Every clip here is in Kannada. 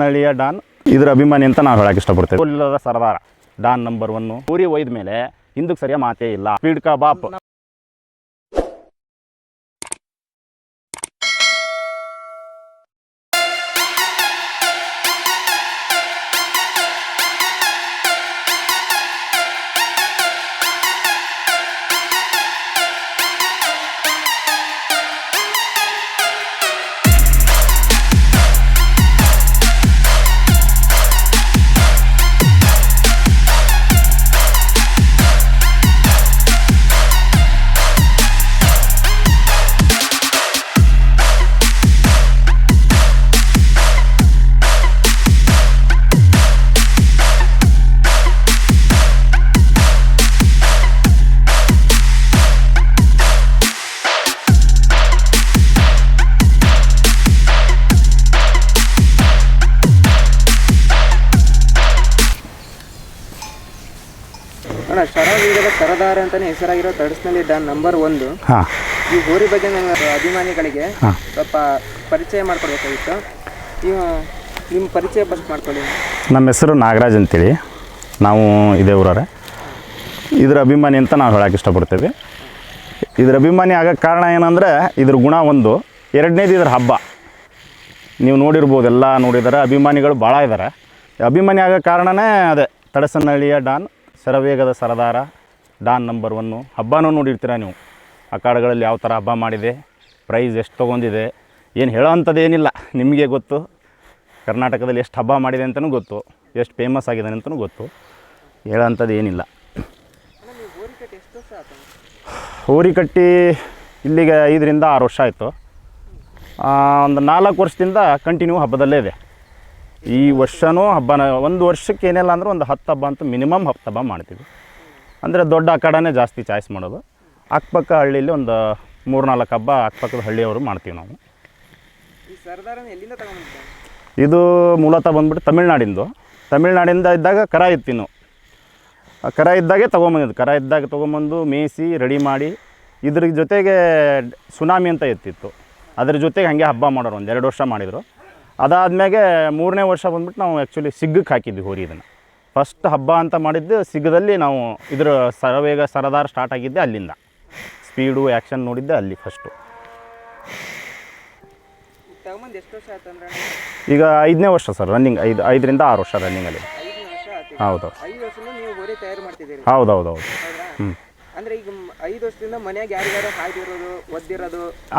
ನಳ್ಳಿಯ ಡಾನ್. ಇದ್ರ ಅಭಿಮಾನಿ ಅಂತ ನಾವು ಹೇಳಕ್ಕೆ ಇಷ್ಟಪಡ್ತೇವೆ ಸರದಾರ. ಡಾನ್ ನಂಬರ್ ಒನ್ ಊರಿ ಒಯ್ದ ಮೇಲೆ ಹಿಂದಕ್ಕೆ ಸರಿಯ ಮಾತೇ ಇಲ್ಲ. ಪೀಡ್ಕಾ ಬಾಪ್ ಶರವೀರದ ಸರದಾರ ಅಂತಾನೆ ಹೆಸರಾಗಿರೋ ತಡಸ್ನಲ್ಲಿ ಡಾನ್ ನಂಬರ್ ಒಂದು. ಹಾಂ. ಈ ಹೋರಿ ಬಗ್ಗೆ ನಮ್ಮ ಅಭಿಮಾನಿಗಳಿಗೆ ಹಾ. ಸ್ವಲ್ಪ ಪರಿಚಯ ಮಾಡ್ಕೊಡ್ಬೇಕಾಗಿತ್ತು. ನೀವು ನಿಮ್ಮ ಪರಿಚಯ ಫಸ್ಟ್ ಮಾಡ್ಕೊಳ್ಳಿ. ನಮ್ಮ ಹೆಸರು ನಾಗರಾಜ್ ಅಂತೇಳಿ. ನಾವು ಇದೇ ಊರವ್ರೆ. ಇದ್ರ ಅಭಿಮಾನಿ ಅಂತ ನಾವು ಹೇಳಕ್ಕೆ ಇಷ್ಟಪಡ್ತೇವೆ. ಇದ್ರ ಅಭಿಮಾನಿ ಆಗೋಕ್ಕೆ ಕಾರಣ ಏನಂದರೆ ಇದ್ರ ಗುಣ ಒಂದು. ಎರಡನೇದು ಇದ್ರ ಹಬ್ಬ. ನೀವು ನೋಡಿರ್ಬೋದು ಎಲ್ಲ ನೋಡಿದರೆ ಅಭಿಮಾನಿಗಳು ಭಾಳ ಇದ್ದಾರೆ ಅಭಿಮಾನಿ ಆಗೋ ಕಾರಣನೇ ಅದೇ ತಡಸನಹಳ್ಳಿಯ ಡಾನ್ ಸರವೇಗದ ಸರದಾರ. Don number one. ಹಬ್ಬನೂ ನೋಡಿರ್ತೀರ ನೀವು? ಆ ಕಾರ್ಡ್ಗಳಲ್ಲಿ ಯಾವ ಥರ ಹಬ್ಬ ಮಾಡಿದೆ, ಪ್ರೈಸ್ ಎಷ್ಟು ತೊಗೊಂಡಿದೆ, ಏನು ಹೇಳೋ ಅಂಥದ್ದು ಏನಿಲ್ಲ ನಿಮಗೆ ಗೊತ್ತು. ಕರ್ನಾಟಕದಲ್ಲಿ ಎಷ್ಟು ಹಬ್ಬ ಮಾಡಿದೆ ಅಂತಲೂ ಗೊತ್ತು. ಎಷ್ಟು ಫೇಮಸ್ ಆಗಿದೆ ಅಂತಲೂ ಗೊತ್ತು. ಹೇಳೋ ಅಂಥದ್ದು ಏನಿಲ್ಲ ಹೋರಿ ಕಟ್ಟಿ ಇಲ್ಲಿಗೆ ಐದರಿಂದ ಆರು ವರ್ಷ ಆಯಿತು. ಒಂದು ನಾಲ್ಕು ವರ್ಷದಿಂದ ಕಂಟಿನ್ಯೂ ಹಬ್ಬದಲ್ಲೇ ಇದೆ. ಈ ವರ್ಷವೂ ಹಬ್ಬನ, ಒಂದು ವರ್ಷಕ್ಕೆ ಏನಿಲ್ಲ ಅಂದ್ರೆ ಒಂದು ಹತ್ತು ಹಬ್ಬ ಅಂತೂ ಮಿನಿಮಮ್ ಹತ್ತು ಹಬ್ಬ ಮಾಡ್ತೀವಿ. ಅಂದರೆ ದೊಡ್ಡ ಅಖಾಡನೇ ಜಾಸ್ತಿ ಚಾಯ್ಸ್ ಮಾಡೋದು. ಅಕ್ಕಪಕ್ಕ ಹಳ್ಳಿಲಿ ಒಂದು ಮೂರು ನಾಲ್ಕು ಹಬ್ಬ ಅಕ್ಕಪಕ್ಕದ ಹಳ್ಳಿಯವರು ಮಾಡ್ತೀವಿ ನಾವು. ಇದು ಮೂಲತಃ ಬಂದ್ಬಿಟ್ಟು ತಮಿಳ್ನಾಡಿಂದು. ತಮಿಳ್ನಾಡಿಂದ ಇದ್ದಾಗ ಕರ ಇತ್ತಿನ್ನು ಕರ ಇದ್ದಾಗೆ ತೊಗೊಂಬಂದಿದ್ದು. ಕರ ಇದ್ದಾಗ ತೊಗೊಂಬಂದು ಮೇಯಿಸಿ ರೆಡಿ ಮಾಡಿ ಇದ್ರ ಜೊತೆಗೆ ಸುನಾಮಿ ಅಂತ ಎತ್ತಿತ್ತು. ಅದ್ರ ಜೊತೆಗೆ ಹಾಗೆ ಹಬ್ಬ ಮಾಡೋರು ಒಂದು ಎರಡು ವರ್ಷ ಮಾಡಿದರು. ಅದಾದ್ಮೇಲೆ ಮೂರನೇ ವರ್ಷ ಬಂದ್ಬಿಟ್ಟು ನಾವು ಆ್ಯಕ್ಚುಲಿ ಸಿಗ್ಗಕ್ಕೆ ಹಾಕಿದ್ವಿ ಹೋರಿ ಇದನ್ನು. ಫಸ್ಟ್ ಹಬ್ಬ ಅಂತ ಮಾಡಿದ್ದು ಸಿಗದಲ್ಲಿ ನಾವು ಇದ್ರ ಸರವೇಗ ಸರದಾರ ಸ್ಟಾರ್ಟ್ ಆಗಿದ್ದೆ ಅಲ್ಲಿಂದ. ಸ್ಪೀಡು ಆ್ಯಕ್ಷನ್ ನೋಡಿದ್ದೆ ಅಲ್ಲಿ ಫಸ್ಟು ಈಗ ಐದನೇ ವರ್ಷ ಸರ್ ರನ್ನಿಂಗ್ ಐದು, ಐದರಿಂದ ಆರು ವರ್ಷ ರನ್ನಿಂಗಲ್ಲಿ ಹೌದು ಹೌದು. ಹೌದು ಹೌದು ಈಗ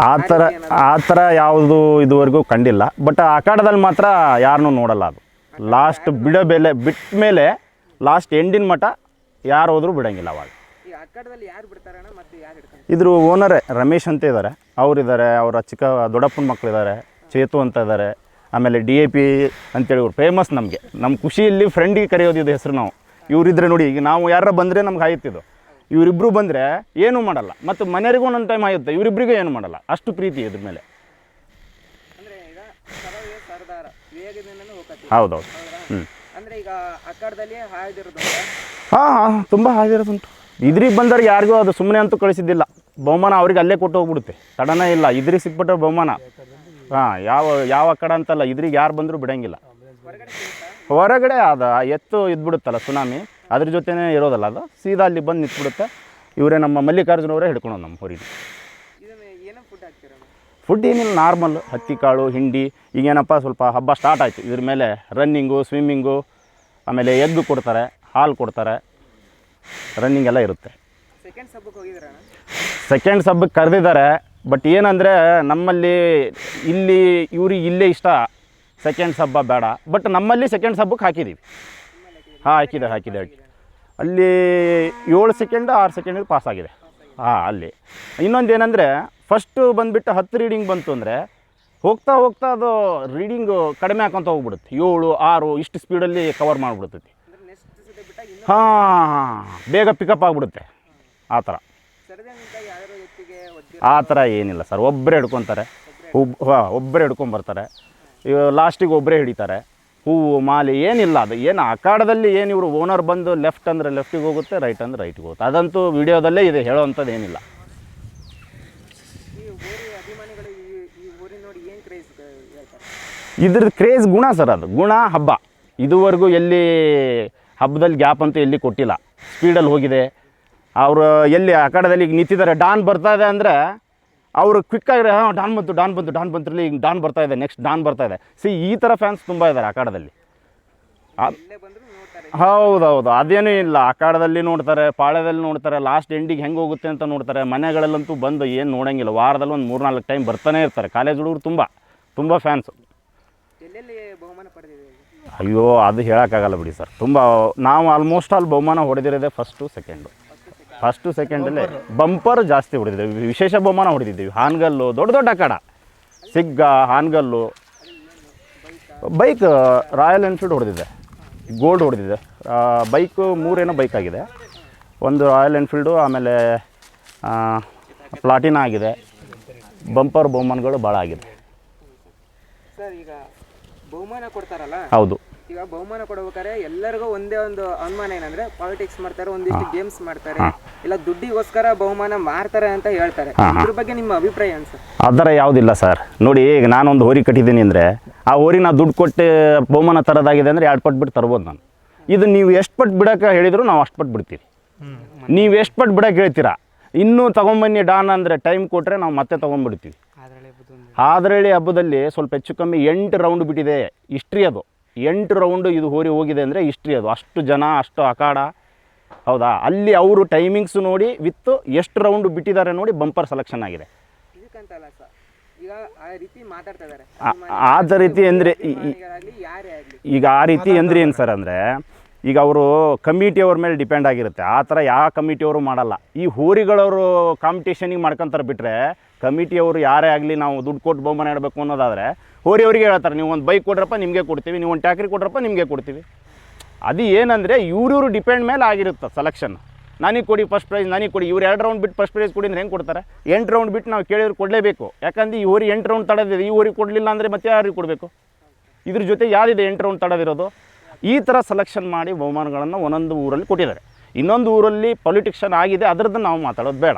ಆ ಥರ ಆ ಥರ ಯಾವುದು ಇದುವರೆಗೂ ಕಂಡಿಲ್ಲ. ಬಟ್ ಅಖಾಡದಲ್ಲಿ ಮಾತ್ರ ಯಾರನ್ನೂ ನೋಡಲ್ಲ ಅದು. ಲಾಸ್ಟ್ ಬಿಡೋ ಬೆಲೆ ಬಿಟ್ಟ ಮೇಲೆ ಲಾಸ್ಟ್ ಎಂಡಿನ ಮಠ ಯಾರು ಹೋದ್ರೂ ಬಿಡೋಂಗಿಲ್ಲ ಅವಾಗ. ಇದ್ರ ಓನರೇ ರಮೇಶ್ ಅಂತ ಇದ್ದಾರೆ ಅವರಿದ್ದಾರೆ ಅವರ ಚಿಕ್ಕ ದೊಡ್ಡಪ್ಪನ ಮಕ್ಕಳಿದ್ದಾರೆ ಚೇತು ಅಂತ ಇದ್ದಾರೆ ಆಮೇಲೆ ಡಿ ಎ ಪಿ ಅಂತೇಳಿ ಇವ್ರು ಫೇಮಸ್ ನಮಗೆ. ನಮ್ಮ ಖುಷಿಯಲ್ಲಿ ಫ್ರೆಂಡಿಗೆ ಕರೆಯೋದು ಇದು ಹೆಸರು ನಾವು. ಇವರಿದ್ರೆ ನೋಡಿ ಈಗ ನಾವು ಯಾರ ಬಂದರೆ ನಮ್ಗೆ ಆಯುತ್ತಿದ್ದು ಇವರಿಬ್ಬರು ಬಂದರೆ ಏನೂ ಮಾಡಲ್ಲ. ಮತ್ತು ಮನೆಯವರಿಗೂ ಒಂದೊಂದು ಟೈಮ್ ಆಯುತ್ತೆ ಇವರಿಬ್ಬರಿಗೂ ಏನು ಮಾಡಲ್ಲ. ಅಷ್ಟು ಪ್ರೀತಿ ಇದ್ರ ಮೇಲೆ ಅಂದ್ರೆ ಈಗ ಸರವೇ ಸರ್ದಾರ ವೇಗದಿಂದನೂ ಹೋಗತ್ತಿ ಹೌದೌದು. ಹೌದಾ ಹ್ಞೂ ಅಂದ್ರೆ ಈಗ ಅಕ್ಕಡದಲ್ಲಿ ಹಾಯ್ದಿರೋದು ಹಾಂ ಹಾಂ ತುಂಬ ಹಾಗಿರೋದುಂಟು ಇದ್ರಿಗೆ ಬಂದವ್ರಿಗೆ ಯಾರಿಗೂ ಅದು ಸುಮ್ಮನೆ ಅಂತೂ ಕಳಿಸಿದ್ದಿಲ್ಲ. ಬಹುಮಾನ ಅವ್ರಿಗೆ ಅಲ್ಲೇ ಕೊಟ್ಟು ಹೋಗ್ಬಿಡುತ್ತೆ. ತಡನೇ ಇಲ್ಲ. ಇದ್ರಿಗೆ ಸಿಕ್ಬಿಟ್ರೆ ಬಹುಮಾನ. ಹಾಂ ಯಾವ ಯಾವ ಕಡೆ ಅಂತಲ್ಲ ಇದ್ರಿಗೆ ಯಾರು ಬಂದರೂ ಬಿಡೋಂಗಿಲ್ಲ. ಹೊರಗಡೆ ಅದ ಎತ್ತು ಇದ್ಬಿಡುತ್ತಲ್ಲ ಸುನಾಮಿ ಅದ್ರ ಜೊತೆನೇ ಇರೋದಲ್ಲ ಅದು. ಸೀದಾ ಅಲ್ಲಿ ಬಂದು ನಿಂತ್ಬಿಡುತ್ತೆ. ಇವರೇ ನಮ್ಮ ಮಲ್ಲಿಕಾರ್ಜುನವರೇ ಹಿಡ್ಕೊಳೋದು ನಮ್ಮ ಹೊರಿಗೆ ಇದನ್ನ ಏನೋ ಫುಡ್ ಹಾಕ್ತೀರಣ್ಣ ಫುಡ್ ಏನಿಲ್ಲ ನಾರ್ಮಲ್ ಹತ್ತಿ ಕಾಳು ಹಿಂಡಿ ಈಗೇನಪ್ಪ ಸ್ವಲ್ಪ ಹಬ್ಬ ಸ್ಟಾರ್ಟ್ ಆಯಿತು. ಇದ್ರ ಮೇಲೆ ರನ್ನಿಂಗು ಸ್ವಿಮ್ಮಿಂಗು ಆಮೇಲೆ ಎಗ್ ಕೊಡ್ತಾರೆ ಹಾಲು ಕೊಡ್ತಾರೆ. ರನ್ನಿಂಗ್ ಎಲ್ಲ ಇರುತ್ತೆ. ಸೆಕೆಂಡ್ ಸಬ್ಬಕ್ಕೆ ಹೋಗಿದ್ರಣ್ಣ ಸೆಕೆಂಡ್ ಸಬ್ಬಕ್ಕೆ ಕರೆದಿದ್ದಾರೆ ಬಟ್ ಏನಂದರೆ ನಮ್ಮಲ್ಲಿ ಇಲ್ಲಿ ಇವ್ರಿಗೆ ಇಲ್ಲೇ ಇಷ್ಟ. ಸೆಕೆಂಡ್ ಸಬ್ಬ ಬೇಡ ಬಟ್ ನಮ್ಮಲ್ಲಿ ಸೆಕೆಂಡ್ ಸಬ್ಬಕ್ಕೆ ಹಾಕಿದ್ದೀವಿ ಹಾಂ ಹಾಕಿದೆ ಹಾಕಿದೆ ಹಾಕಿ ಅಲ್ಲಿ ಏಳು ಸೆಕೆಂಡ್ ಆರು ಸೆಕೆಂಡ್ ಪಾಸ್ ಆಗಿದೆ. ಹಾಂ ಅಲ್ಲಿ. ಇನ್ನೊಂದು ಏನಂದರೆ ಫಸ್ಟು ಬಂದುಬಿಟ್ಟು ಹತ್ತು ರೀಡಿಂಗ್ ಬಂತು ಅಂದರೆ ಹೋಗ್ತಾ ಹೋಗ್ತಾ ಅದು ರೀಡಿಂಗು ಕಡಿಮೆ ಹಾಕೊಂತ ಹೋಗ್ಬಿಡುತ್ತೆ. ಏಳು ಆರು ಇಷ್ಟು ಸ್ಪೀಡಲ್ಲಿ ಕವರ್ ಮಾಡಿಬಿಡ್ತೈತಿ. ಹಾಂ ಹಾಂ ಬೇಗ ಪಿಕಪ್ ಆಗಿಬಿಡುತ್ತೆ. ಆ ಥರ. ಆ ಥರ ಏನಿಲ್ಲ ಸರ್. ಒಬ್ಬರೇ ಹಿಡ್ಕೊತಾರೆ. ಒಬ್ಬ ಹಾಂ ಒಬ್ಬರೇ ಹಿಡ್ಕೊಂಬರ್ತಾರೆ ಇವ ಲಾಸ್ಟಿಗೆ ಒಬ್ಬರೇ ಹಿಡಿತಾರೆ. ಹೂವು ಮಾಲೆ ಏನಿಲ್ಲ ಅದು. ಏನು ಅಖಾಡದಲ್ಲಿ ಏನು ಇವರು ಓನರ್ ಬಂದು ಲೆಫ್ಟ್ ಅಂದರೆ ಲೆಫ್ಟಿಗೆ ಹೋಗುತ್ತೆ ರೈಟ್ ಅಂದರೆ ರೈಟಿಗೆ ಹೋಗುತ್ತೆ. ಅದಂತೂ ವಿಡಿಯೋದಲ್ಲೇ ಇದೆ. ಹೇಳೋವಂಥದ್ದು ಏನಿಲ್ಲ ಈ ಊರಿ ಅಭಿಮಾನಿಗಳು ಈ ಈ ಊರಿನ ನೋಡಿ ಏನು ಕ್ರೇಜ್ ಹೇಳ್ತಾರೆ ಇದ್ರದ್ದು ಕ್ರೇಜ್ ಗುಣ ಸರ್ ಅದು. ಗುಣ ಹಬ್ಬ. ಇದುವರೆಗೂ ಎಲ್ಲಿ ಹಬ್ಬದಲ್ಲಿ ಗ್ಯಾಪ್ ಅಂತೂ ಎಲ್ಲಿ ಕೊಟ್ಟಿಲ್ಲ. ಸ್ಪೀಡಲ್ಲಿ ಹೋಗಿದೆ. ಅವರು ಎಲ್ಲಿ ಆ ಕಡೆದಲ್ಲಿ ಈಗ ನಿಂತಿದ್ದಾರೆ. ಡಾನ್ ಬರ್ತಾ ಇದೆ ಅಂದರೆ ಅವರು ಕ್ವಿಕ್ಕಾಗಿ ಹಾಂ, ಡಾನ್ ಬಂತು ಡಾನ್ ಬಂತು ಡಾನ್ ಬಂತು ಈಗ ಡಾನ್ ಬರ್ತಾ ಇದೆ ನೆಕ್ಸ್ಟ್ ಡಾನ್ ಬರ್ತಾ ಇದೆ. ಸಿ ಈ ಥರ ಫ್ಯಾನ್ಸ್ ತುಂಬ ಇದ್ದಾರೆ ಆ ಕಾಡದಲ್ಲಿ. ಆ- ಹೌದೌದು, ಅದೇನೂ ಇಲ್ಲ. ಅಖಾಡದಲ್ಲಿ ನೋಡ್ತಾರೆ, ಪಾಳ್ಯದಲ್ಲಿ ನೋಡ್ತಾರೆ ಲಾಸ್ಟ್ ಎಂಡಿಗೆ ಹೆಂಗೆ ಹೋಗುತ್ತೆ ಅಂತ ನೋಡ್ತಾರೆ. ಮನೆಗಳಲ್ಲಂತೂ ಬಂದು ಏನು ನೋಡೋಂಗಿಲ್ಲ. ವಾರದಲ್ಲಿ ಒಂದು ಮೂರು ನಾಲ್ಕು ಟೈಮ್ ಬರ್ತಾನೆ ಇರ್ತಾರೆ. ಕಾಲೇಜ್ ಹುಡುಗರು ತುಂಬ ತುಂಬ ಫ್ಯಾನ್ಸು ಎಲ್ಲೆಲ್ಲಿ ಬಹುಮಾನ ಪಡೆದಿದೆ ಅಯ್ಯೋ ಅದು ಹೇಳೋಕ್ಕಾಗಲ್ಲ ಬಿಡಿ ಸರ್. ತುಂಬ ನಾವು ಆಲ್ಮೋಸ್ಟ್ ಆಲ್ ಬಹುಮಾನ ಹೊಡೆದಿರೋದೇ ಫಸ್ಟು ಸೆಕೆಂಡು ಫಸ್ಟು ಸೆಕೆಂಡಲ್ಲೇ ಬಂಪರ್ ಜಾಸ್ತಿ ಹೊಡೆದಿದ್ದೇವೆ. ವಿಶೇಷ ಬಹುಮಾನ ಹೊಡೆದಿದ್ದೀವಿ. ಹಾನಗಲ್ಲು ದೊಡ್ಡ ದೊಡ್ಡ ಕಡ. ಸಿಗ್ಗ ಹಾನಗಲ್ಲು ಬೈಕ್ ರಾಯಲ್ ಎನ್ಫೀಲ್ಡ್ ಹೊಡೆದಿದೆ ಗೋಲ್ಡ್ ಹೊಡೆದಿದೆ ಬೈಕು ಮೂರೇನೋ ಬೈಕ್ ಆಗಿದೆ. ಒಂದು ರಾಯಲ್ ಎನ್ಫೀಲ್ಡು ಆಮೇಲೆ ಪ್ಲಾಟಿನ ಆಗಿದೆ. ಬಂಪರ್ ಬಹುಮಾನಗಳು ಭಾಳ ಆಗಿದೆ. ಸರ್ ಈಗ ಬಹುಮಾನ ಕೊಡ್ತಾರಲ್ಲ? ಹೌದು. ಈಗ ಬಹುಮಾನ ಕೊಡ್ಬೇಕಾದ್ರೆ ಎಲ್ಲರಿಗೂ ಒಂದೇ ಒಂದು ಅನುಮಾನ ಏನಂದ್ರೆ ಪಾಲಿಟಿಕ್ಸ್ ಮಾಡ್ತಾರೆ ಒಂದಿಷ್ಟು ಗೇಮ್ಸ್ ಮಾಡ್ತಾರೆ ಇಲ್ಲ ದುಡ್ಡಿಗೋಸ್ಕರ ಬಹುಮಾನ ಮಾಡ್ತಾರೆ ಅಂತ ಹೇಳ್ತಾರೆ. ಇದ್ರ ಬಗ್ಗೆ ನಿಮ್ಮ ಅಭಿಪ್ರಾಯ ಏನು ಸರ್? ಆ ಥರ ಯಾವುದಿಲ್ಲ ಸರ್. ನೋಡಿ ಈಗ ನಾನೊಂದು ಹೋರಿ ಕಟ್ಟಿದ್ದೀನಿ ಅಂದರೆ ಆ ಹೋರಿ ನಾವು ದುಡ್ಡು ಕೊಟ್ಟು ಬಹುಮಾನ ತರೋದಾಗಿದೆ ಅಂದರೆ ಎರಡು ಪಟ್ಟು ಬಿಟ್ಟು ತರ್ಬೋದು ನಾನು. ಇದು ನೀವು ಎಷ್ಟು ಪಟ್ಟು ಬಿಡೋಕೆ ಹೇಳಿದ್ರು ನಾವು ಅಷ್ಟು ಪಟ್ಟು ಬಿಡ್ತೀವಿ. ನೀವು ಎಷ್ಟು ಪಟ್ಟು ಬಿಡೋಕೆ ಹೇಳ್ತೀರಾ? ಇನ್ನೂ ತೊಗೊಂಬನ್ನಿ ಡಾನ್ ಅಂದರೆ ಟೈಮ್ ಕೊಟ್ಟರೆ ನಾವು ಮತ್ತೆ ತೊಗೊಂಡ್ಬಿಡ್ತೀವಿ ಹಾದ್ರಳ್ಳಿ ಹಬ್ಬದಲ್ಲಿ ಸ್ವಲ್ಪ ಹೆಚ್ಚು ಕಮ್ಮಿ ಎಂಟು ರೌಂಡ್ ಬಿಟ್ಟಿದೆ ಹಿಸ್ಟ್ರಿ ಅದು. ಎಂಟು ರೌಂಡು ಇದು ಹೋರಿ ಹೋಗಿದೆ ಅಂದರೆ ಇಷ್ಟ್ರಿ ಅದು. ಅಷ್ಟು ಜನ ಅಷ್ಟು ಅಖಾಡ. ಹೌದಾ? ಅಲ್ಲಿ ಅವರು ಟೈಮಿಂಗ್ಸ್ ನೋಡಿ ವಿತ್ ಎಷ್ಟು ರೌಂಡ್ ಬಿಟ್ಟಿದ್ದಾರೆ ನೋಡಿ ಬಂಪರ್ ಸೆಲೆಕ್ಷನ್ ಆಗಿದೆ. ಆದ ರೀತಿ ಅಂದರೆ ಈಗ ಆ ರೀತಿ ಅಂದ್ರೆ ಏನು ಸರ್ ಅಂದರೆ ಈಗ ಅವರು ಕಮಿಟಿಯವ್ರ ಮೇಲೆ ಡಿಪೆಂಡ್ ಆಗಿರುತ್ತೆ. ಆ ಥರ ಯಾವ ಕಮಿಟಿಯವರು ಮಾಡಲ್ಲ. ಈ ಹೋರಿಗಳವರು ಕಾಂಪಿಟೇಷನಿಗೆ ಮಾಡ್ಕೊಂತಾರೆ ಬಿಟ್ಟರೆ ಕಮಿಟಿಯವರು ಯಾರೇ ಆಗಲಿ ನಾವು ದುಡ್ಡು ಕೊಟ್ಟು ಬಹುಮಾನ ಇಡಬೇಕು ಅನ್ನೋದಾದರೆ ಹೋರಿಯವರಿಗೆ ಹೇಳ್ತಾರೆ, ನೀವು ಒಂದು ಬೈಕ್ ಕೊಡ್ರಪ್ಪ, ನಿಮಗೆ ಕೊಡ್ತೀವಿ. ನೀವು ಒಂದು ಟ್ಯಾಕ್ರಿ ಕೊಡ್ರಪ್ಪ, ನಿಮಗೆ ಕೊಡ್ತೀವಿ. ಅದು ಏನಂದರೆ ಇವ್ರಿವ್ರು ಡಿಪೆಂಡ್ ಮೇಲೆ ಆಗಿರುತ್ತೆ ಸೆಲೆಕ್ಷನ್ ನನಗೆ ಕೊಡಿ ಫಸ್ಟ್ ಪ್ರೈಸ್ ನನಗೆ ಕೊಡಿ. ಇವ್ರು ಎರಡು ರೌಂಡ್ ಬಿಟ್ಟು ಫಸ್ಟ್ ಪ್ರೈಸ್ ಕೊಡಿ ಅಂದ್ರೆ ಹೆಂಗೆ ಕೊಡ್ತಾರೆ? ಎಂಟು ರೌಂಡ್ ಬಿಟ್ಟು ನಾವು ಕೇಳಿದ್ರೆ ಕೊಡಲೇಬೇಕು. ಯಾಕಂದ್ರೆ ಈ ಎಂಟು ರೌಂಡ್ ತಡೆದಿದೆ. ಈ ಊರಿಗೆ ಕೊಡಲಿಲ್ಲ ಅಂದರೆ ಮತ್ತೆ ಯಾರಿಗೆ ಕೊಡಬೇಕು? ಇದ್ರ ಜೊತೆ ಯಾವುದಿದೆ ಎಂಟು ರೌಂಡ್ ತಡೆದಿರೋದು? ಈ ಥರ ಸೆಲೆಕ್ಷನ್ ಮಾಡಿ ಬಹುಮಾನಗಳನ್ನು ಒಂದೊಂದು ಊರಲ್ಲಿ ಕೊಟ್ಟಿದ್ದಾರೆ. ಇನ್ನೊಂದು ಊರಲ್ಲಿ ಪೊಲಿಟಿಕ್ಷನ್ ಆಗಿದೆ ಅದರದ್ದು ನಾವು ಮಾತಾಡೋದು ಬೇಡ.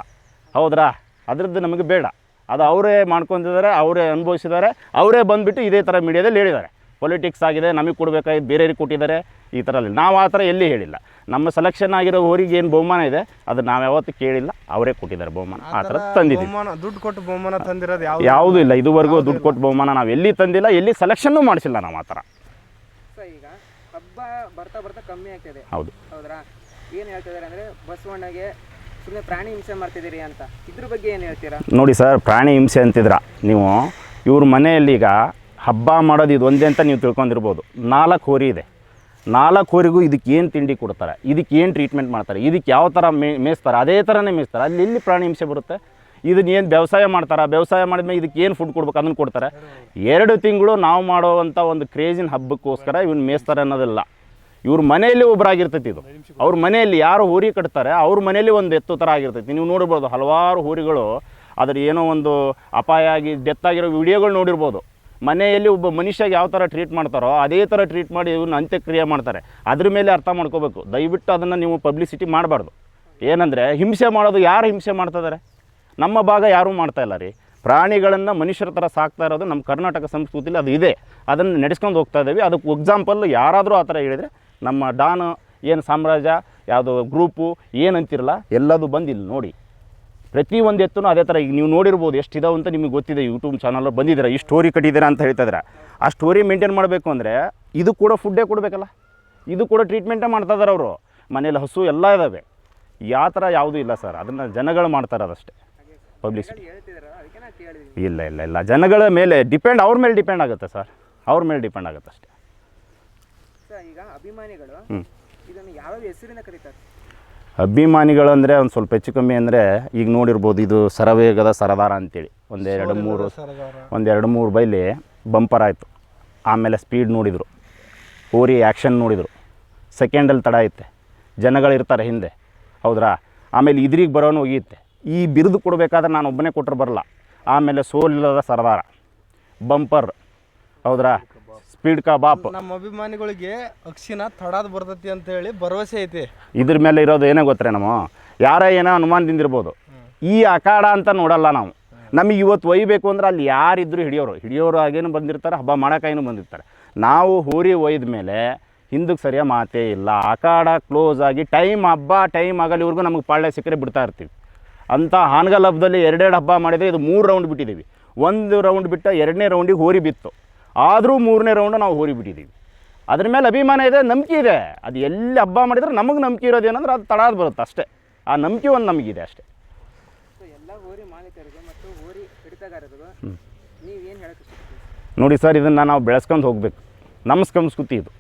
ಹೌದ್ರಾ? ಅದರದ್ದು ನಮಗೆ ಬೇಡ. ಅದು ಅವರೇ ಮಾಡ್ಕೊತಿದ್ದಾರೆ ಅವರೇ ಅನುಭವಿಸಿದ್ದಾರೆ ಅವರೇ ಬಂದುಬಿಟ್ಟು ಇದೇ ಥರ ಮೀಡಿಯಾದಲ್ಲಿ ಹೇಳಿದ್ದಾರೆ. ಪೊಲಿಟಿಕ್ಸ್ ಆಗಿದೆ ನಮಗೆ ಕೊಡಬೇಕಾಗಿದ್ದು ಬೇರೆಯವ್ರಿಗೆ ಕೊಟ್ಟಿದ್ದಾರೆ ಈ ಥರ ನಾವು ಆ ಥರ ಎಲ್ಲಿ ಹೇಳಿಲ್ಲ. ನಮ್ಮ ಸೆಲೆಕ್ಷನ್ ಆಗಿರೋ ಊರಿಗೆ ಏನು ಬಹುಮಾನ ಇದೆ ಅದು ನಾವು ಯಾವತ್ತೂ ಕೇಳಿಲ್ಲ ಅವರೇ ಕೊಟ್ಟಿದ್ದಾರೆ ಬಹುಮಾನ. ಆ ಥರ ತಂದಿದ್ದೀವಿ. ಬಹುಮಾನ ದುಡ್ಡು ಕೊಟ್ಟು ಬಹುಮಾನ ತಂದಿರೋದು ಯಾವ ಯಾವುದೂ ಇಲ್ಲ. ಇದುವರೆಗೂ ದುಡ್ಡು ಕೊಟ್ಟು ಬಹುಮಾನ ನಾವು ಎಲ್ಲಿ ತಂದಿಲ್ಲ ಎಲ್ಲಿ ಸೆಲೆಕ್ಷನ್ನೂ ಮಾಡಿಸಿಲ್ಲ ನಾವು ಆ ಥರ. ಬರ್ತಾ ಬರ್ತಾ ಕಮ್ಮಿ ಆಗ್ತಿದೆ. ಹೌದು. ಹೌದ್ರಾ? ಏನು ಹೇಳ್ತಿದ್ದಾರೆ ಅಂದರೆ ಬಸವಣ್ಣಗೆ ಸುಮ್ಮನೆ ಪ್ರಾಣಿ ಹಿಂಸೆ ಮಾಡ್ತಿದ್ದೀರಿ ಅಂತ. ಇದ್ರ ಬಗ್ಗೆ ಏನು ಹೇಳ್ತೀರಾ? ನೋಡಿ ಸರ್ ಪ್ರಾಣಿ ಹಿಂಸೆ ಅಂತಿದ್ರ ನೀವು ಇವ್ರ ಮನೆಯಲ್ಲಿ ಈಗ ಹಬ್ಬ ಮಾಡೋದು ಇದು ಒಂದೇ ಅಂತ ನೀವು ತಿಳ್ಕೊಂಡಿರ್ಬೋದು. ನಾಲ್ಕು ಹೋರಿ ಇದೆ. ನಾಲ್ಕು ಹೋರಿಗೂ ಇದಕ್ಕೆ ಏನು ತಿಂಡಿ ಕೊಡ್ತಾರೆ? ಇದಕ್ಕೆ ಏನು ಟ್ರೀಟ್ಮೆಂಟ್ ಮಾಡ್ತಾರೆ? ಇದಕ್ಕೆ ಯಾವ ಥರ ಮೇ ಮೇಯಿಸ್ತಾರೆ? ಅದೇ ಥರನೇ ಮೇಯಿಸ್ತಾರೆ. ಅಲ್ಲಿ ಎಲ್ಲಿ ಪ್ರಾಣಿ ಹಿಂಸೆ ಬರುತ್ತೆ? ಇದನ್ನ ಏನು ವ್ಯವಸಾಯ ಮಾಡ್ತಾರೆ? ವ್ಯವಸಾಯ ಮಾಡಿದ್ಮೇಲೆ ಇದಕ್ಕೆ ಏನು ಫುಡ್ ಕೊಡ್ಬೇಕು? ಅದನ್ನು ಕೊಡ್ತಾರೆ. ಎರಡು ತಿಂಗಳು ನಾವು ಮಾಡೋವಂಥ ಒಂದು ಕ್ರೇಜಿನ ಹಬ್ಬಕ್ಕೋಸ್ಕರ ಇವನ್ನ ಮೇಯಿಸ್ತಾರೆ ಅನ್ನೋದಿಲ್ಲ. ಇವ್ರ ಮನೆಯಲ್ಲಿ ಒಬ್ಬರಾಗಿರ್ತೈತಿ ಇದು. ಅವ್ರ ಮನೆಯಲ್ಲಿ ಯಾರು ಹೋರಿ ಕಟ್ತಾರೆ, ಅವ್ರ ಮನೆಯಲ್ಲಿ ಒಂದು ಎತ್ತು ಥರ ಆಗಿರ್ತೈತಿ. ನೀವು ನೋಡಿರ್ಬೋದು, ಹಲವಾರು ಹೋರಿಗಳು ಅದ್ರ ಏನೋ ಒಂದು ಅಪಾಯ ಆಗಿ ಡೆತ್ ಆಗಿರೋ ವಿಡಿಯೋಗಳು ನೋಡಿರ್ಬೋದು. ಮನೆಯಲ್ಲಿ ಒಬ್ಬ ಮನುಷ್ಯಗೆ ಯಾವ ಥರ ಟ್ರೀಟ್ ಮಾಡ್ತಾರೋ, ಅದೇ ಥರ ಟ್ರೀಟ್ ಮಾಡಿ ಇವ್ರನ್ನ ಅಂತ್ಯಕ್ರಿಯೆ ಮಾಡ್ತಾರೆ. ಅದ್ರ ಮೇಲೆ ಅರ್ಥ ಮಾಡ್ಕೋಬೇಕು. ದಯವಿಟ್ಟು ಅದನ್ನು ನೀವು ಪಬ್ಲಿಸಿಟಿ ಮಾಡಬಾರ್ದು. ಏನಂದರೆ, ಹಿಂಸೆ ಮಾಡೋದು ಯಾರು ಹಿಂಸೆ ಮಾಡ್ತಿದ್ದಾರೆ ನಮ್ಮ ಭಾಗ ಯಾರೂ ಮಾಡ್ತಾ ಇಲ್ಲ ರೀ. ಪ್ರಾಣಿಗಳನ್ನು ಮನುಷ್ಯರ ಥರ ಸಾಕ್ತಾ ಇರೋದು ನಮ್ಮ ಕರ್ನಾಟಕ ಸಂಸ್ಕೃತಿಲಿ ಅದು ಇದೆ. ಅದನ್ನು ನಡೆಸ್ಕೊಂಡು ಹೋಗ್ತಾ ಇದ್ದೀವಿ. ಅದಕ್ಕೆ ಎಕ್ಸಾಂಪಲ್ ಯಾರಾದರೂ ಆ ಥರ ಹೇಳಿದರೆ ನಮ್ಮ ಡಾನ್ ಏನು ಸಾಮ್ರಾಜ್ಯ, ಯಾವುದು ಗ್ರೂಪು ಏನಂತಿರಲ್ಲ, ಎಲ್ಲದು ಬಂದಿಲ್ಲ ನೋಡಿ. ಪ್ರತಿ ಒಂದು ಎತ್ತೂ ಅದೇ ಥರ ಈಗ ನೀವು ನೋಡಿರ್ಬೋದು ಎಷ್ಟು ಅಂತ ನಿಮಗೆ ಗೊತ್ತಿದೆ ಯೂಟ್ಯೂಬ್ ಚಾನಲ್ ಬಂದಿದ್ದೀರಾ, ಈ ಸ್ಟೋರಿ ಕಟ್ಟಿದ್ದೀರಾ ಅಂತ ಹೇಳ್ತಾ ಇದ್ದೀರಾ ಆ ಸ್ಟೋರಿ ಮೇಂಟೈನ್ ಮಾಡಬೇಕು ಅಂದರೆ ಇದು ಕೂಡ ಫುಡ್ಡೇ ಕೊಡಬೇಕಲ್ಲ. ಇದು ಕೂಡ ಟ್ರೀಟ್ಮೆಂಟೇ ಮಾಡ್ತಾ ಇದ್ದಾರೆ ಅವರು. ಮನೇಲಿ ಹಸು ಎಲ್ಲ ಇದ್ದಾವೆ ಯಾವ ಥರ ಯಾವುದೂ ಇಲ್ಲ ಸರ್ ಅದನ್ನು ಜನಗಳು ಮಾಡ್ತಾರೆ ಅದಷ್ಟೇ. ಪಬ್ಲಿಸಿಟಿ ಇಲ್ಲ ಇಲ್ಲ ಇಲ್ಲ. ಜನಗಳ ಮೇಲೆ ಡಿಪೆಂಡ್ ಅವ್ರ ಮೇಲೆ ಡಿಪೆಂಡ್ ಆಗುತ್ತೆ ಸರ್ ಅವ್ರ ಮೇಲೆ ಡಿಪೆಂಡ್ ಆಗುತ್ತೆ ಅಷ್ಟೇ. ಈಗ ಅಭಿಮಾನಿಗಳು. ಇದನ್ನು ಕರೀತಾರೆ? ಅಂದರೆ ಒಂದು ಸ್ವಲ್ಪ ಹೆಚ್ಚು ಕಮ್ಮಿ ಅಂದರೆ ಈಗ ನೋಡಿರ್ಬೋದು ಇದು ಸರವೇಗದ ಸರದಾರ ಅಂತೇಳಿ. ಒಂದೆರಡು ಮೂರು ಒಂದೆರಡು ಮೂರು ಬೈಲಿ ಬಂಪರ್ ಆಯಿತು. ಆಮೇಲೆ ಸ್ಪೀಡ್ ನೋಡಿದರು. ಓರಿ ಆ್ಯಕ್ಷನ್ ನೋಡಿದರು. ಸೆಕೆಂಡಲ್ಲಿ ತಡ ಐತೆ. ಜನಗಳಿರ್ತಾರೆ ಹಿಂದೆ. ಹೌದ್ರಾ? ಆಮೇಲೆ ಇದ್ರಿಗೆ ಬರೋನು ಹೋಗಿತ್ತೆ ಈ ಬಿರುದು ಕೊಡಬೇಕಾದ್ರೆ ನಾನು ಒಬ್ಬನೇ ಕೊಟ್ಟರು ಬರಲ್ಲ. ಆಮೇಲೆ ಸೋಲಿಲ್ಲದ ಸರದಾರ. ಬಂಪರ್. ಹೌದ್ರಾ? ಸ್ಪೀಡ್ ಕಾ ಬಾಪ್. ನಮ್ಮ ಅಭಿಮಾನಿಗಳಿಗೆ ಅಕ್ಷಿನ ತಡಾದ್ ಬರ್ತೈತಿ ಅಂತ ಹೇಳಿ ಭರವಸೆ ಐತಿ. ಇದ್ರ ಮೇಲೆ ಇರೋದು ಏನೇ ಗೊತ್ತೇ ನಮ್ಮ? ಯಾರೇ ಏನೋ ಅನುಮಾನದಿಂದಿರ್ಬೋದು. ಈ ಅಖಾಡ ಅಂತ ನೋಡಲ್ಲ ನಾವು. ನಮಗೆ ಇವತ್ತು ಒಯ್ಬೇಕು ಅಂದ್ರೆ ಅಲ್ಲಿ ಯಾರಿದ್ರು ಹಿಡಿಯೋರು. ಹಿಡಿಯೋರು ಆಗೇನು ಬಂದಿರ್ತಾರೆ ಹಬ್ಬ ಮಾಡೋಕಾಯಿನೂ ಬಂದಿರ್ತಾರೆ. ನಾವು ಹೋರಿ ಒಯ್ದ ಮೇಲೆ ಹಿಂದಕ್ಕೆ ಸರಿಯ ಮಾತೇ ಇಲ್ಲ. ಅಖಾಡ ಕ್ಲೋಸ್ ಆಗಿ ಟೈಮ್ ಹಬ್ಬ ಟೈಮ್ ಆಗಲಿವರೆಗೂ ನಮಗೆ ಪಾಳ್ಯ ಸಿಕ್ಕರೆ ಬಿಡ್ತಾ ಇರ್ತೀವಿ. ಅಂಥ ಹಾನಗಲ್ ಹಬ್ಬದಲ್ಲಿ ಎರಡೆರಡು ಹಬ್ಬ ಮಾಡಿದರೆ ಇದು ಮೂರು ರೌಂಡ್ ಬಿಟ್ಟಿದ್ದೀವಿ ಒಂದು ರೌಂಡ್ ಬಿಟ್ಟು ಎರಡನೇ ರೌಂಡಿಗೆ ಹೋರಿ ಬಿತ್ತು. ಆದರೂ ಮೂರನೇ ರೌಂಡ್ ನಾವು ಹೋರಿಬಿಟ್ಟಿದ್ದೀವಿ ಅದ್ರ ಮೇಲೆ ಅಭಿಮಾನ ಇದೆ ನಂಬಿಕೆ ಇದೆ. ಅದು ಎಲ್ಲಿ ಹಬ್ಬ ಮಾಡಿದ್ರೆ ನಮಗೆ ನಂಬಿಕೆ ಇರೋದೇನಂದ್ರೆ ಅದು ತಡಾದ ಬರುತ್ತೆ ಅಷ್ಟೇ. ಆ ನಂಬಿಕೆ ಒಂದು ನಮಗಿದೆ ಅಷ್ಟೇ. ಸೊ ಎಲ್ಲ ಹೋರಿ ಮಾಲೀಕರಿಗೂ ಮತ್ತು ಹೋರಿ ಹಿಡಿತಗಾರರಿಗೂ ನೀವೇನು ಹೇಳಕ್ಕೆ ನೋಡಿ ಸರ್ ಇದನ್ನು ನಾವು ಬೆಳೆಸ್ಕೊಂಡು ಹೋಗಬೇಕು. ನಮ್ಮ ಸಂಸ್ಕೃತಿ ಇದು.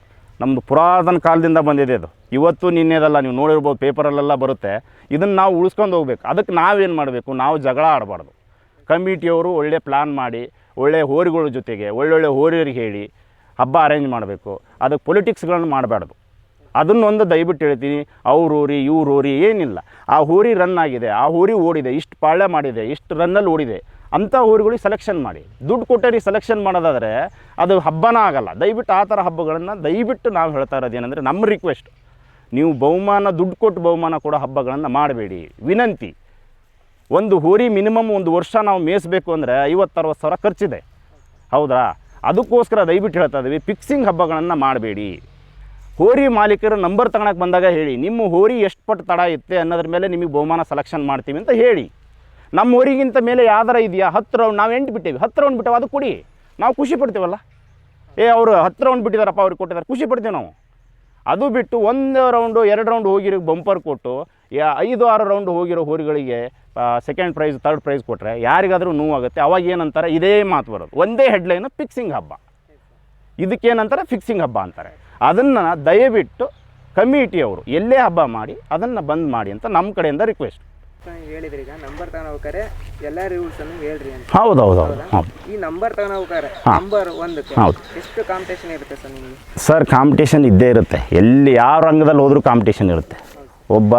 ನಮ್ಮದು ಪುರಾತನ ಕಾಲದಿಂದ ಬಂದಿದೆ ಇದು. ಇವತ್ತು ನಿನ್ನೆದಲ್ಲ ನೀವು ನೋಡಿರ್ಬೋದು ಪೇಪರಲ್ಲೆಲ್ಲ ಬರುತ್ತೆ. ಇದನ್ನು ನಾವು ಉಳಿಸ್ಕೊಂಡು ಹೋಗ್ಬೇಕು. ಅದಕ್ಕೆ ನಾವೇನು ಮಾಡಬೇಕು? ನಾವು ಜಗಳ ಆಡಬಾರ್ದು. ಕಮಿಟಿಯವರು ಒಳ್ಳೆ ಪ್ಲ್ಯಾನ್ ಮಾಡಿ ಒಳ್ಳೆ ಹೋರಿಗಳ ಜೊತೆಗೆ, ಒಳ್ಳೊಳ್ಳೆ ಹೋರಿಯರಿಗೆ ಹೇಳಿ ಹಬ್ಬ ಅರೇಂಜ್ ಮಾಡಬೇಕು. ಅದಕ್ಕೆ ಪೊಲಿಟಿಕ್ಸ್ಗಳನ್ನು ಮಾಡಬಾರ್ದು. ಅದನ್ನೊಂದು ದಯವಿಟ್ಟು ಹೇಳ್ತೀನಿ, ಅವ್ರ ಹೋರಿ, ಇವ್ರ ಹೋರಿ ಏನಿಲ್ಲ. ಆ ಹೋರಿ ರನ್ ಆಗಿದೆ, ಆ ಹೋರಿ ಓಡಿದೆ, ಇಷ್ಟು ಪಾಳ್ಯ ಮಾಡಿದೆ, ಇಷ್ಟು ರನ್ನಲ್ಲಿ ಓಡಿದೆ, ಅಂಥ ಊರುಗಳಿಗೆ ಸೆಲೆಕ್ಷನ್ ಮಾಡಿ. ದುಡ್ಡು ಕೊಟ್ಟರಿ ಸೆಲೆಕ್ಷನ್ ಮಾಡೋದಾದರೆ ಅದು ಹಬ್ಬನ ಆಗಲ್ಲ. ದಯವಿಟ್ಟು ಆ ಥರ ಹಬ್ಬಗಳನ್ನು ದಯವಿಟ್ಟು ನಾವು ಹೇಳ್ತಾ ಇರೋದು ಏನಂದರೆ ನಮ್ಮ ರಿಕ್ವೆಸ್ಟ್ ನೀವು ಬಹುಮಾನ, ದುಡ್ಡು ಕೊಟ್ಟು ಬಹುಮಾನ ಕೊಡೋ ಹಬ್ಬಗಳನ್ನು ಮಾಡಬೇಡಿ. ವಿನಂತಿ. ಒಂದು ಹೋರಿ ಮಿನಿಮಮ್ ಒಂದು ವರ್ಷ ನಾವು ಮೇಯಿಸ್ಬೇಕು ಅಂದರೆ ಐವತ್ತರವತ್ತು ಸಾವಿರ ಖರ್ಚಿದೆ. ಹೌದಾ ಅದಕ್ಕೋಸ್ಕರ ದಯವಿಟ್ಟು ಹೇಳ್ತಾ ಇದ್ದೀವಿ ಫಿಕ್ಸಿಂಗ್ ಹಬ್ಬಗಳನ್ನು ಮಾಡಬೇಡಿ. ಹೋರಿ ಮಾಲೀಕರು ನಂಬರ್ ತಗೊಳಕ್ಕೆ ಬಂದಾಗ ಹೇಳಿ, ನಿಮ್ಮ ಹೋರಿ ಎಷ್ಟು ಪಟ್ಟು ತಡ ಇತ್ತೆ ಅನ್ನೋದ್ರ ಮೇಲೆ ನಿಮಗೆ ಬಹುಮಾನ ಸೆಲೆಕ್ಷನ್ ಮಾಡ್ತೀವಿ ಅಂತ ಹೇಳಿ. ನಮ್ಮ ಹೋರಿಗಿಂತ ಮೇಲೆ ಯಾವ್ದಾರ ಇದೆಯಾ? ಹತ್ತು ರೌಂಡ್ ನಾವು ಎಂಟು ಬಿಟ್ಟೇವಿ. ಹತ್ತು ರೌಂಡ್ ಬಿಟ್ಟೇವೆ, ಅದು ಕೊಡಿ. ನಾವು ಖುಷಿ ಪಡ್ತೀವಲ್ಲ? ಏ, ಅವರು ಹತ್ತು ರೌಂಡ್ ಬಿಟ್ಟಿದಾರಪ್ಪ, ಅವ್ರಿಗೆ ಕೊಟ್ಟಿದ್ದಾರೆ ಖುಷಿ ಪಡ್ತೀವಿ ನಾವು. ಅದು ಬಿಟ್ಟು ಒಂದು ರೌಂಡು ಎರಡು ರೌಂಡ್ ಹೋಗಿರೋ ಬಂಪರ್ ಕೊಟ್ಟು ಯಾ ಐದು ಆರು ರೌಂಡ್ ಹೋಗಿರೋ ಹೋರಿಗಳಿಗೆ ಸೆಕೆಂಡ್ ಪ್ರೈಸ್ ಥರ್ಡ್ ಪ್ರೈಸ್ ಕೊಟ್ಟರೆ ಯಾರಿಗಾದರೂ ನೋವಾಗುತ್ತೆ. ಅವಾಗ ಏನಂತಾರೆ? ಇದೇ ಮಾತು ಬರೋದು. ಒಂದೇ ಹೆಡ್ಲೈನು ಫಿಕ್ಸಿಂಗ್ ಹಬ್ಬ. ಇದಕ್ಕೇನಂತಾರೆ? ಫಿಕ್ಸಿಂಗ್ ಹಬ್ಬ ಅಂತಾರೆ. ಅದನ್ನು ದಯವಿಟ್ಟು ಕಮಿಟಿಯವರು ಎಲ್ಲೇ ಹಬ್ಬ ಮಾಡಿ ಅದನ್ನು ಬಂದ್ ಮಾಡಿ ಅಂತ ನಮ್ಮ ಕಡೆಯಿಂದ ರಿಕ್ವೆಸ್ಟ್ ಹೇಳಿದ್ರಿ ಈಗ ನಂಬರ್ ತಗೊಳ್ಬೇಕಾರೆ ಎಲ್ಲ ರೂಲ್ಸ್ ಅನ್ನು ಹೇಳ್ರಿ ಅಂತ. ಹೌದು ಹೌದು? ಹೌದು ಈ ನಂಬರ್ ತಗೊಳ್ಬೇಕಾರೆ ನಂಬರ್ ಒಂದಕ್ಕೆ. ಹೌದು. ಎಷ್ಟು ಕಾಂಪಿಟೇಷನ್ ಇರುತ್ತೆ ಸರ್ ನಿಮಗೆ ಸರ್ ಕಾಂಪಿಟೇಷನ್ ಇದ್ದೇ ಇರುತ್ತೆ. ಎಲ್ಲಿ ಯಾವ ರಂಗದಲ್ಲಿ ಹೋದರೂ ಕಾಂಪಿಟೇಷನ್ ಇರುತ್ತೆ. ಒಬ್ಬ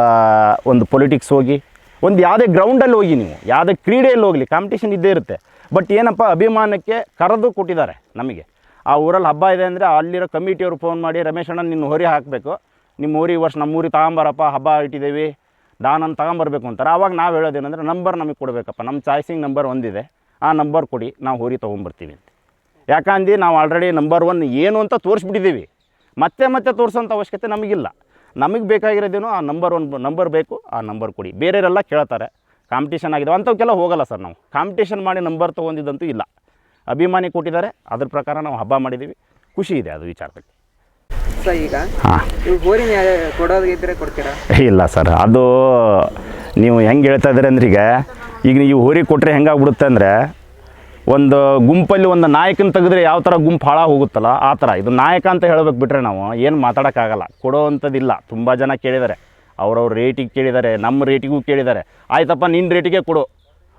ಒಂದು ಪೊಲಿಟಿಕ್ಸ್ ಹೋಗಿ, ಒಂದು ಯಾವುದೇ ಗ್ರೌಂಡಲ್ಲಿ ಹೋಗಿ ನೀವು, ಯಾವುದೇ ಕ್ರೀಡೆಯಲ್ಲಿ ಹೋಗಲಿ ಕಾಂಪಿಟೇಷನ್ ಇದ್ದೇ ಇರುತ್ತೆ. ಬಟ್ ಏನಪ್ಪ, ಅಭಿಮಾನಕ್ಕೆ ಕರೆದು ಕೊಟ್ಟಿದ್ದಾರೆ ನಮಗೆ. ಆ ಊರಲ್ಲಿ ಹಬ್ಬ ಇದೆ ಅಂದರೆ ಅಲ್ಲಿರೋ ಕಮಿಟಿಯವರು ಫೋನ್ ಮಾಡಿ, ರಮೇಶ್ ನಿನ್ನ ಹೊರಿ ಹಾಕಬೇಕು. ನಿಮ್ಮ ಊರಿ ವರ್ಷ ನಮ್ಮ ಊರಿಗೆ ತಗೊಂಬರಪ್ಪ, ಹಬ್ಬ ಇಟ್ಟಿದ್ದೀವಿ. ದಾನನ್ನು ತಗೊಂಬರ್ಬೇಕು ಅಂತಾರೆ. ಆವಾಗ ನಾವು ಹೇಳೋದೇನೆಂದರೆ ನಂಬರ್ ನಮಗೆ ಕೊಡಬೇಕಪ್ಪ. ನಮ್ಮ ಚಾಯ್ಸಿಂಗ್ ನಂಬರ್ ಒಂದಿದೆ. ಆ ನಂಬರ್ ಕೊಡಿ. ನಾವು ಹೋರಿ ತೊಗೊಂಬರ್ತೀವಿ ಅಂತ. ಯಾಕಂದು ನಾವು ಆಲ್ರೆಡಿ ನಂಬರ್ ಒನ್ ಏನು ಅಂತ ತೋರಿಸ್ಬಿಟ್ಟಿದ್ದೀವಿ. ಮತ್ತೆ ಮತ್ತೆ ತೋರಿಸೋಂಥ ಅವಶ್ಯಕತೆ ನಮಗಿಲ್ಲ. ನಮಗೆ ಬೇಕಾಗಿರೋದೇನು ಆ ನಂಬರ್ ಒನ್ ನಂಬರ್ ಬೇಕು ಆ ನಂಬರ್ ಕೊಡಿ. ಬೇರೆಯವರೆಲ್ಲ ಕೇಳ್ತಾರೆ. ಕಾಂಪಿಟೇಷನ್ ಆಗಿದೆ ಅಂಥವಕ್ಕೆಲ್ಲ ಹೋಗಲ್ಲ ಸರ್ ನಾವು. ಕಾಂಪಿಟೇಷನ್ ಮಾಡಿ ನಂಬರ್ ತೊಗೊಂಡಿದ್ದಂತೂ ಇಲ್ಲ. ಅಭಿಮಾನಿ ಕೊಟ್ಟಿದ್ದಾರೆ. ಅದ್ರ ಪ್ರಕಾರ ನಾವು ಹಬ್ಬ ಮಾಡಿದ್ದೀವಿ ಖುಷಿ ಇದೆ ಅದು ವಿಚಾರದಲ್ಲಿ. ಸರ್ ಈಗ ಕೊಡೋದಿದ್ರೆ ಕೊಡ್ತೀರಾ? ಇಲ್ಲ ಸರ್. ಅದು ನೀವು ಹೆಂಗೆ ಹೇಳ್ತಾ ಇದ್ದೀರಿ ಅಂದ್ರೆ ಈಗ ಈಗ ನೀವು ಹೋರಿ ಕೊಟ್ಟರೆ ಹೆಂಗಾಗ್ಬಿಡುತ್ತೆ ಅಂದರೆ ಒಂದು ಗುಂಪಲ್ಲಿ ಒಂದು ನಾಯಕನ ತೆಗೆದ್ರೆ ಯಾವ ಥರ ಗುಂಪು ಹಾಳ ಹೋಗುತ್ತಲ್ಲ ಆ ಥರ ಇದು ನಾಯಕ ಅಂತ ಹೇಳಬೇಕು ಬಿಟ್ಟರೆ ನಾವು ಏನು ಮಾತಾಡೋಕ್ಕಾಗಲ್ಲ. ಕೊಡೋವಂಥದ್ದಿಲ್ಲ. ತುಂಬ ಜನ ಕೇಳಿದ್ದಾರೆ. ಅವ್ರವ್ರ ರೇಟಿಗೆ ಕೇಳಿದ್ದಾರೆ ನಮ್ಮ ರೇಟಿಗೂ ಕೇಳಿದ್ದಾರೆ. ಆಯ್ತಪ್ಪ ನಿನ್ನ ರೇಟಿಗೆ ಕೊಡು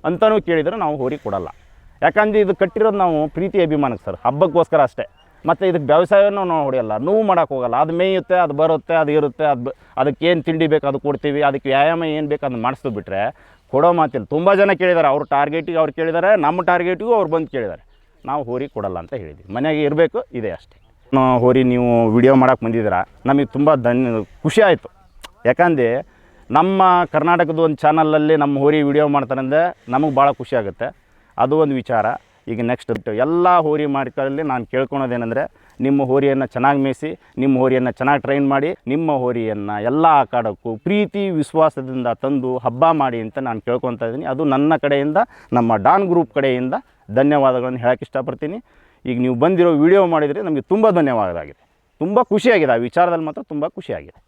ಅಂತಲೂ ಕೇಳಿದರೆ ನಾವು ಹೋರಿ ಕೊಡಲ್ಲ. ಯಾಕಂದ್ರೆ ಇದು ಕಟ್ಟಿರೋದು ನಾವು ಪ್ರೀತಿ ಅಭಿಮಾನಕ್ಕೆ ಸರ್. ಹಬ್ಬಕ್ಕೋಸ್ಕರ ಅಷ್ಟೇ. ಮತ್ತು ಇದಕ್ಕೆ ವ್ಯವಸಾಯವನ್ನು ನಾವು ಹೊಡೆಯಲ್ಲ. ನೋವು ಮಾಡೋಕೆ ಹೋಗಲ್ಲ. ಅದು ಮೇಯುತ್ತೆ, ಅದು ಬರುತ್ತೆ, ಅದು ಇರುತ್ತೆ, ಅದು ಅದಕ್ಕೆ ಏನು ತಿಂಡಿ ಬೇಕು, ಅದು ಕೊಡ್ತೀವಿ, ಅದಕ್ಕೆ ವ್ಯಾಯಾಮ ಏನು ಬೇಕು ಅದನ್ನ ಮಾಡಿಸ್ತು ಬಿಟ್ಟರೆ ಕೊಡೋ ಮಾತಿಲ್ಲ. ತುಂಬ ಜನ ಕೇಳಿದ್ದಾರೆ. ಅವ್ರ ಟಾರ್ಗೆಟಿಗೆ ಅವ್ರು ಕೇಳಿದ್ದಾರೆ. ನಮ್ಮ ಟಾರ್ಗೆಟಿಗೂ ಅವ್ರು ಬಂದು ಕೇಳಿದ್ದಾರೆ. ನಾವು ಹೋರಿ ಕೊಡಲ್ಲ ಅಂತ ಹೇಳಿದ್ವಿ ಮನೆಗೆ ಇರಬೇಕು, ಇದೆ ಅಷ್ಟೇ. ಹೋರಿ ನೀವು ವಿಡಿಯೋ ಮಾಡೋಕೆ ಬಂದಿದ್ದೀರಾ? ನಮಗೆ ತುಂಬ ಧನ್ಯ ಖುಷಿ ಆಯಿತು. ಯಾಕಂದರೆ ನಮ್ಮ ಕರ್ನಾಟಕದ ಒಂದು ಚಾನಲಲ್ಲಿ ನಮ್ಮ ಹೋರಿ ವಿಡಿಯೋ ಮಾಡ್ತಾರಂದ್ರೆ ನಮಗೆ ಭಾಳ ಖುಷಿ ಆಗುತ್ತೆ. ಅದು ಒಂದು ವಿಚಾರ. ಈಗ ನೆಕ್ಸ್ಟ್ ಎಲ್ಲ ಹೋರಿ ಮಾರ್ಕಲ್ಲಿ ನಾನು ಕೇಳ್ಕೊಳೋದೇನೆಂದರೆ ನಿಮ್ಮ ಹೋರಿಯನ್ನು ಚೆನ್ನಾಗಿ ಮೇಯಿಸಿ, ನಿಮ್ಮ ಹೋರಿಯನ್ನು ಚೆನ್ನಾಗಿ ಟ್ರೈನ್ ಮಾಡಿ, ನಿಮ್ಮ ಹೋರಿಯನ್ನು ಎಲ್ಲ ಆಕಾಡಕ್ಕೂ ಪ್ರೀತಿ, ವಿಶ್ವಾಸದಿಂದ ತಂದು ಹಬ್ಬ ಮಾಡಿ ಅಂತ ನಾನು ಕೇಳ್ಕೊತಾ ಇದ್ದೀನಿ. ಅದು ನನ್ನ ಕಡೆಯಿಂದ, ನಮ್ಮ ಡಾನ್ ಗ್ರೂಪ್ ಕಡೆಯಿಂದ ಧನ್ಯವಾದಗಳನ್ನು ಹೇಳೋಕ್ಕೆ ಇಷ್ಟಪಡ್ತೀನಿ. ಈಗ ನೀವು ಬಂದಿರೋ ವಿಡಿಯೋ ಮಾಡಿದರೆ ನಮಗೆ ತುಂಬ ಧನ್ಯವಾದ ಆಗಿದೆ ತುಂಬ ಖುಷಿಯಾಗಿದೆ. ಆ ವಿಚಾರದಲ್ಲಿ ಮಾತ್ರ ತುಂಬ ಖುಷಿಯಾಗಿದೆ.